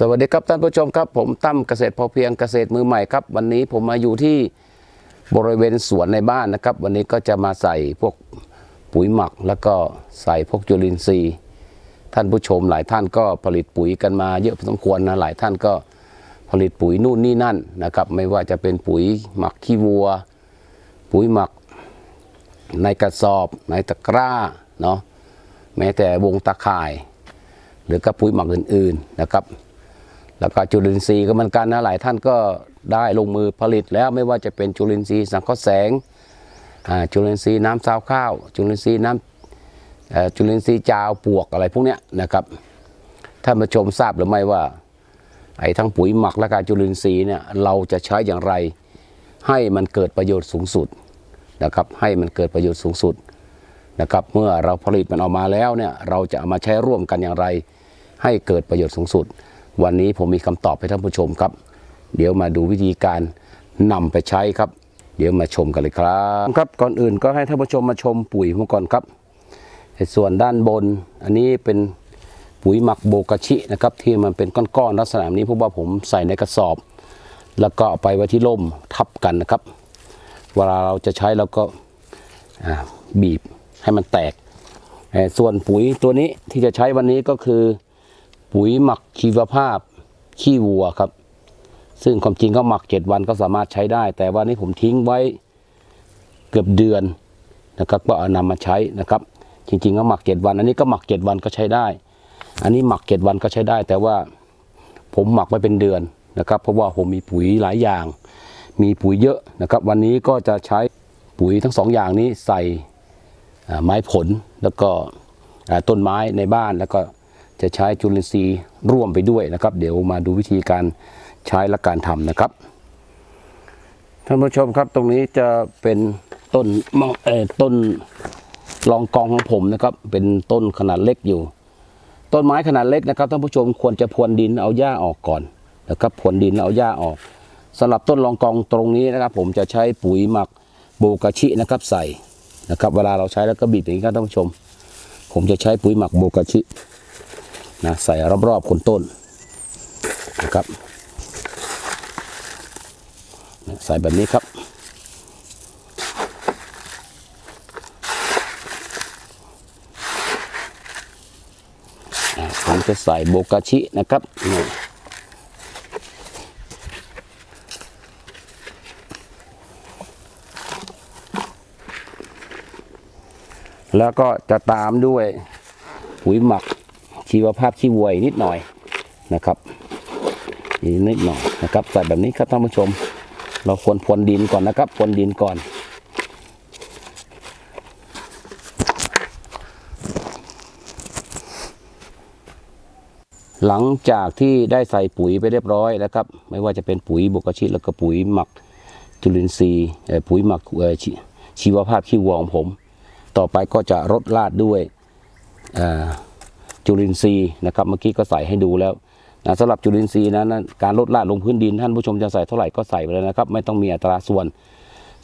สวัสดีครับท่านผู้ชมครับ ผมตั้มเกษตรพอเพียงเกษตรมือใหม่ครับ วันนี้ผมมาอยู่ที่บริเวณสวนในบ้านนะครับ วันนี้ก็จะมาใส่พวกปุ๋ยหมัก แล้วก็ใส่พวกจุลินทรีย์ ท่านผู้ชมหลายท่านก็ผลิตปุ๋ยกันมาเยอะพอสมควรนะหลายท่านก็ผลิตปุ๋ยนู่นนี่นั่นนะครับ ไม่ว่าจะเป็นปุ๋ยหมักขี้วัว ปุ๋ยหมักในกระสอบในตะกร้าเนาะแม้แต่วงตะข่าย หรือกับปุ๋ยหมักอื่นๆนะครับ แล้วก็จุลินทรีย์ก็เหมือนกันนะหลายท่านก็ได้ลงมือผลิตแล้วไม่ว่าจะเป็นจุลินทรีย์สังเคราะห์แสงจุลินทรีย์น้ำซาวข้าว จุลินทรีย์น้ำจุลินทรีย์จาวปวกอะไรพวกเนี้ยนะครับท่านผู้ชมทราบหรือไม่ว่าไอ้ทั้งปุ๋ยหมักและการจุลินทรีย์เนี่ยเราจะใช้อย่างไร ให้มันเกิดประโยชน์สูงสุดนะครับให้มันเกิดประโยชน์สูงสุดนะครับเมื่อเราผลิตมันออกมาแล้วเนี่ยเราจะเอามาใช้ร่วมกันอย่างไร ให้เกิดประโยชน์สูงสุด วันนี้ผมมีคำตอบให้ท่านผู้ชมครับ เดี๋ยวมาดูวิธีการนำไปใช้ครับ เดี๋ยวมาชมกันเลยครับครับก่อนอื่นก็ให้ท่านผู้ชมมาชมปุ๋ยผมก่อนครับในส่วนด้านบนอันนี้เป็นปุ๋ยหมักโบกาชินะครับที่มันเป็นก้อนๆลักษณะนี้เพราะว่าผมใส่ในกระสอบ แล้วก็เอาไปไว้ที่ร่มทับกันนะครับ เวลาเราจะใช้เราก็อ่าบีบให้มันแตกเอ่อส่วนปุ๋ยตัวนี้ที่จะใช้วันนี้ก็คือ ปุ๋ยหมักชีวภาพขี้วัวครับ ซึ่งความจริงก็หมักเจ็ดวันก็สามารถใช้ได้ แต่วันนี้ผมทิ้งไว้เกือบเดือนนะครับก็เอานำมาใช้นะครับ จริงๆก็หมักเจ็ดวัน อันนี้ก็หมักเจ็ดวันก็ใช้ได้ อันนี้หมักเจ็ดวันก็ใช้ได้ แต่ว่าผมหมักไว้เป็นเดือนนะครับ เพราะว่าผมมีปุ๋ยหลายอย่าง มีปุ๋ยเยอะนะครับ วันนี้ก็จะใช้ปุ๋ยทั้งสองอย่างนี้ใส่ไม้ผลแล้วก็ต้นไม้ในบ้านแล้วก็ จะใช้จุลินทรีย์ร่วมไปด้วยนะครับ เดี๋ยวมาดูวิธีการใช้และการทำนะครับท่านผู้ชมครับตรงนี้จะเป็นต้นมะเอต้นรองกองของผมนะครับ เป็นต้นขนาดเล็กอยู่ ต้นไม้ขนาดเล็กนะครับท่านผู้ชมควรจะพรวนดินเอาหญ้าออกก่อนนะครับพรวนดินแล้วเอาหญ้าออกสำหรับต้นรองกองตรงนี้นะครับ ผมจะใช้ปุ๋ยหมักโบกาชินะครับใส่นะครับ เวลาเราใช้แล้วก็บีบอย่างนี้ครับท่านผู้ชม ผมจะใช้ปุ๋ยหมักโบกาชิ นะใส่รอบๆคนต้นนะครับใส่แบบนี้ครับ ผมจะใส่โบกาชินะครับนี่แล้วก็จะตามด้วยปุ๋ยหมัก ชีวภาพขี้วัวนิดหน่อยนะครับอีกนิดหน่อยนะครับใส่แบบนี้ครับท่านผู้ชม เราควรพรวนดินก่อนนะครับพรวนดินก่อนหลังจากที่ได้ใส่ปุ๋ยไปเรียบร้อยแล้วครับ ไม่ว่าจะเป็นปุ๋ยโบกชิแล้วก็ปุ๋ยหมักจุลินทรีย์เอ่อปุ๋ยหมักชีชีวภาพขี้วัวของผม ต่อไปก็จะรดลาดด้วยอ่อ จุลินทรีย์นะครับเมื่อกี้ก็ใส่ให้ดูแล้วนะสำหรับจุลินทรีย์นั้นการลดลาดลงพื้นดินท่านผู้ชมจะใส่เท่าไหร่ก็ใส่ไปเลยนะครับ ไม่ต้องมีอัตราส่วน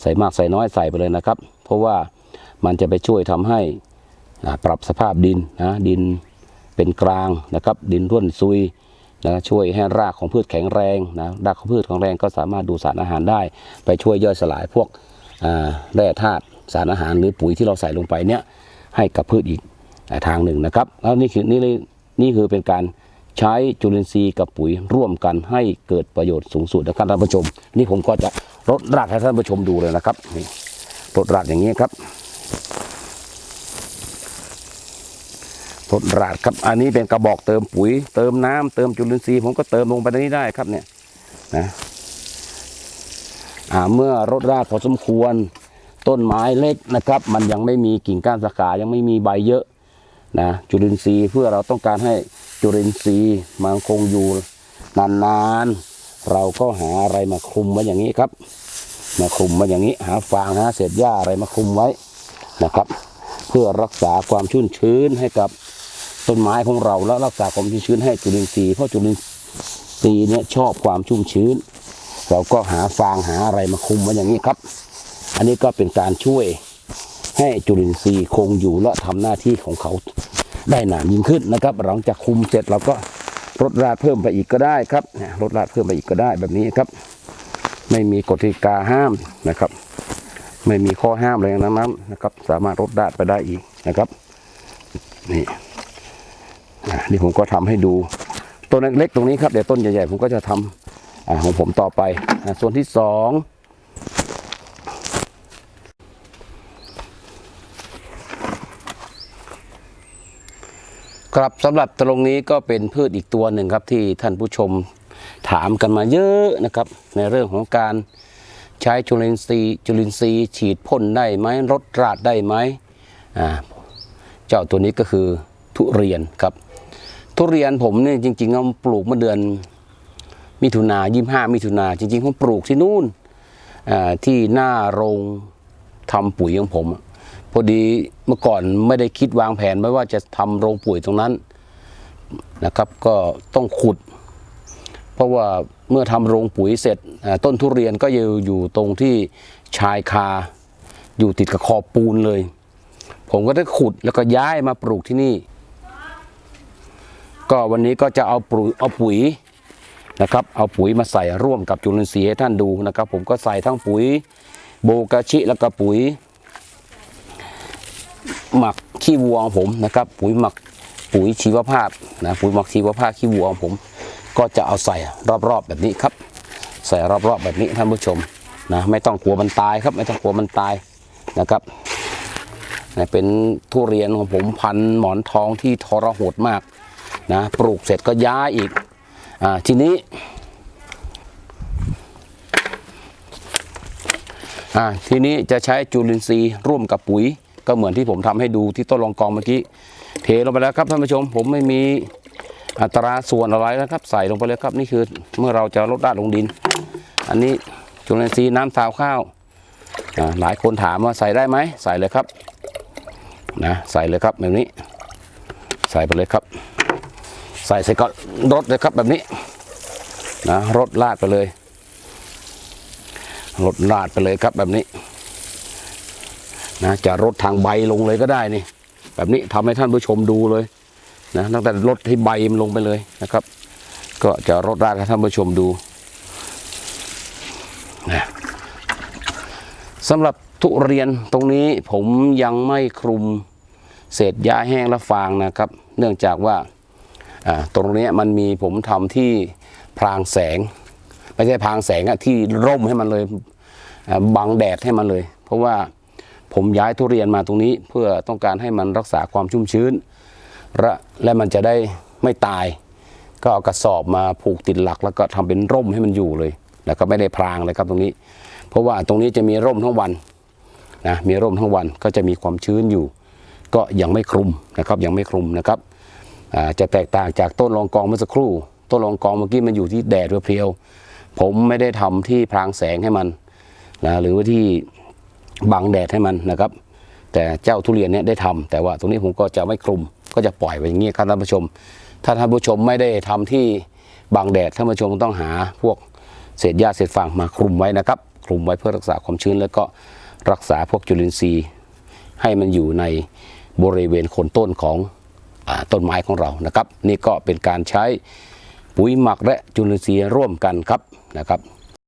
ใส่มากใส่น้อยใส่ไปเลยนะครับ เพราะว่ามันจะไปช่วยทำให้ปรับสภาพดินนะดินเป็นกลางนะครับดินร่วนซุยนะช่วยให้รากของพืชแข็งแรงนะรากของพืชแข็งแรงก็สามารถดูดสารอาหารได้ ไปช่วยย่อยสลายพวกแร่ธาตุสารอาหารหรือปุ๋ยที่เราใส่ลงไปเนี่ยให้กับพืชอีก ทางหนึ่งนะครับ แล้วนี่คือนี่เลยนี่คือเป็นการใช้จุลินทรีย์กับปุ๋ยร่วมกันให้เกิดประโยชน์สูงสุดนะครับท่านผู้ชม นี่ผมก็จะรดรากให้ท่านผู้ชมดูเลยนะครับนี่รดรากอย่างนี้ครับทดราดครับ อันนี้เป็นกระบอกเติมปุ๋ย เติมน้ำเติมจุลินทรีย์ผมก็เติมลงไปในนี้ได้ครับเนี่ยนะเมื่อรดราดพอสมควรต้นไม้เล็กนะครับ มันยังไม่มีกิ่งก้านสาขายังไม่มีใบเยอะ นะจุลินทรีย์เพื่อเราต้องการให้จุลินทรีย์มันคงอยู่นานๆเราก็หาอะไรมาคลุมไว้อย่างนี้ครับ มาคลุมไว้อย่างนี้หาฟางหาเศษหญ้าอะไรมาคลุมไว้นะครับ เพื่อรักษาความชุ่มชื้นให้กับต้นไม้ของเราแล้วรักษาความชุ่มชื้นให้จุลินทรีย์เพราะจุลินทรีย์เนี่ยชอบความชุ่มชื้น เราก็หาฟางหาอะไรมาคุมไว้อย่างนี้ครับ อันนี้ก็เป็นการช่วยให้จุลินทรีย์คงอยู่และทำหน้าที่ของเขา ได้นานยิ่งขึ้นนะครับ หลังจากคุมเสร็จเราก็รดราดเพิ่มไปอีกก็ได้ครับเนี่ยรดราดเพิ่มไปอีกก็ได้แบบนี้ครับ ไม่มีกฎกติกาห้ามนะครับ ไม่มีข้อห้ามอะไรทั้งนั้นนะครับ สามารถรดราดไปได้อีกนะครับ นี่นี่ผมก็ทำให้ดูต้นเล็กๆตรงนี้ครับเดี๋ยวต้นใหญ่ๆผมก็จะทำอ่าของผมต่อไปส่วนที่สอง ครับสำหรับตรงนี้ก็เป็นพืชอีกตัวหนึ่งครับที่ท่านผู้ชมถามกันมาเยอะนะครับ ในเรื่องของการใช้จุลินทรีย์จุลินทรีย์ฉีดพ่นได้ไหมรดราดได้ไหมอ่าเจ้าตัวนี้ก็คือทุเรียนครับ ทุเรียนผมเนี่ยจริงๆเอาปลูกเมื่อเดือนมิถุนายี่ห้ามิถุนาจริงๆผมปลูกที่นู่นที่หน้าโรงทำปุ๋ยของผมอะ พอดีเมื่อก่อนไม่ได้คิดวางแผนไว้ว่าจะทำโรงปุ๋ยตรงนั้นนะครับ ก็ต้องขุด เพราะว่าเมื่อทำโรงปุ๋ยเสร็จต้นทุเรียนก็อยู่อยู่ตรงที่ชายคา อยู่ติดกับขอบปูนเลย ผมก็ได้ขุดแล้วก็ย้ายมาปลูกที่นี่ ก็วันนี้ก็จะเอาปุ๋ยเอาปุ๋ยนะครับเอาปุ๋ยมาใส่ร่วมกับจุลินทรีย์ให้ท่านดูนะครับ ผมก็ใส่ทั้งปุ๋ยโบกาชิแล้วก็ปุ๋ย หมักขี้วัวของผมนะครับ ปุ๋ยหมักปุ๋ยชีวภาพนะปุ๋ยหมักชีวภาพขี้วัวของผม ก็จะเอาใส่รอบๆแบบนี้ครับ ใส่รอบๆแบบนี้ท่านผู้ชมนะไม่ต้องกลัวมันตายครับ ไม่ต้องกลัวมันตายนะครับนะเป็นทุเรียนของผมพันหมอนทองที่ทรหดมากนะปลูกเสร็จก็ย้ายอีกอาทีนี้อ่าทีนี้จะใช้จุลินทรีย์ร่วมกับปุ๋ย ก็เหมือนที่ผมทำให้ดูที่ต้นรองกองเมื่อกี้ เทลงไปแล้วครับท่านผู้ชม ผมไม่มีอัตราส่วนอะไรนะครับ ใส่ลงไปเลยครับนี่คือเมื่อเราจะลดด้านลงดิน อันนี้จุลินทรีย์น้ำซาวข้าวหลายคนถามว่าใส่ได้ไหมใส่เลยครับนะใส่เลยครับแบบนี้ ใส่ไปเลยครับ ใส่เสร็จก็รดเลยครับแบบนี้นะรดลาดไปเลยรดลาดไปเลยครับแบบนี้ นะจะรดทางใบลงเลยก็ได้นี่ แบบนี้ทำให้ท่านผู้ชมดูเลยนะตั้งแต่รดที่ใบมันลงไปเลยนะครับ ก็จะรดลาดให้ท่านผู้ชมดูนะสำหรับทุเรียนตรงนี้ผมยังไม่คลุมเศษหญ้าแห้งและฟางนะครับ เนื่องจากว่าตรงนี้มันมีผมทำที่พรางแสง ไม่ใช่พรางแสงอะที่ร่มให้มันเลยบังแดดให้มันเลย เพราะว่า ผมย้ายทุเรียนมาตรงนี้ เพื่อต้องการให้มันรักษาความชุ่มชื้นและมันจะได้ไม่ตาย ก็เอากระสอบมาผูกติดหลัก แล้วก็ทำเป็นร่มให้มันอยู่เลย แล้วก็ไม่ได้พรางเลยครับตรงนี้ เพราะว่าตรงนี้จะมีร่มทั้งวันนะมีร่มทั้งวันก็จะมีความชื้นอยู่ ก็ยังไม่คลุมนะครับยังไม่คลุมนะครับจะแตกต่างจากต้นรองกองเมื่อสักครู่ ต้นรองกองเมื่อกี้มันอยู่ที่แดดเพียวผมไม่ได้ทำที่พรางแสงให้มันนะหรือว่าที่ บังแดดให้มันนะครับ แต่เจ้าทุเรียนเนี่ยได้ทำแต่ว่าตรงนี้ผมก็จะไม่คลุมก็จะปล่อยไว้อย่างนี้ครับท่านผู้ชม ถ้าท่านผู้ชมไม่ได้ทำที่บังแดดท่านผู้ชมต้องหาพวกเศษหญ้าเศษฟางมาคลุมไว้นะครับ คลุมไว้เพื่อรักษาความชื้น แล้วก็รักษาพวกจุลินทรีย์ ให้มันอยู่ในบริเวณโคนต้นของอต้นไม้ของเรานะครับ นี่ก็เป็นการใช้ปุ๋ยหมักและจุลินทรีย์ร่วมกันครับนะครับ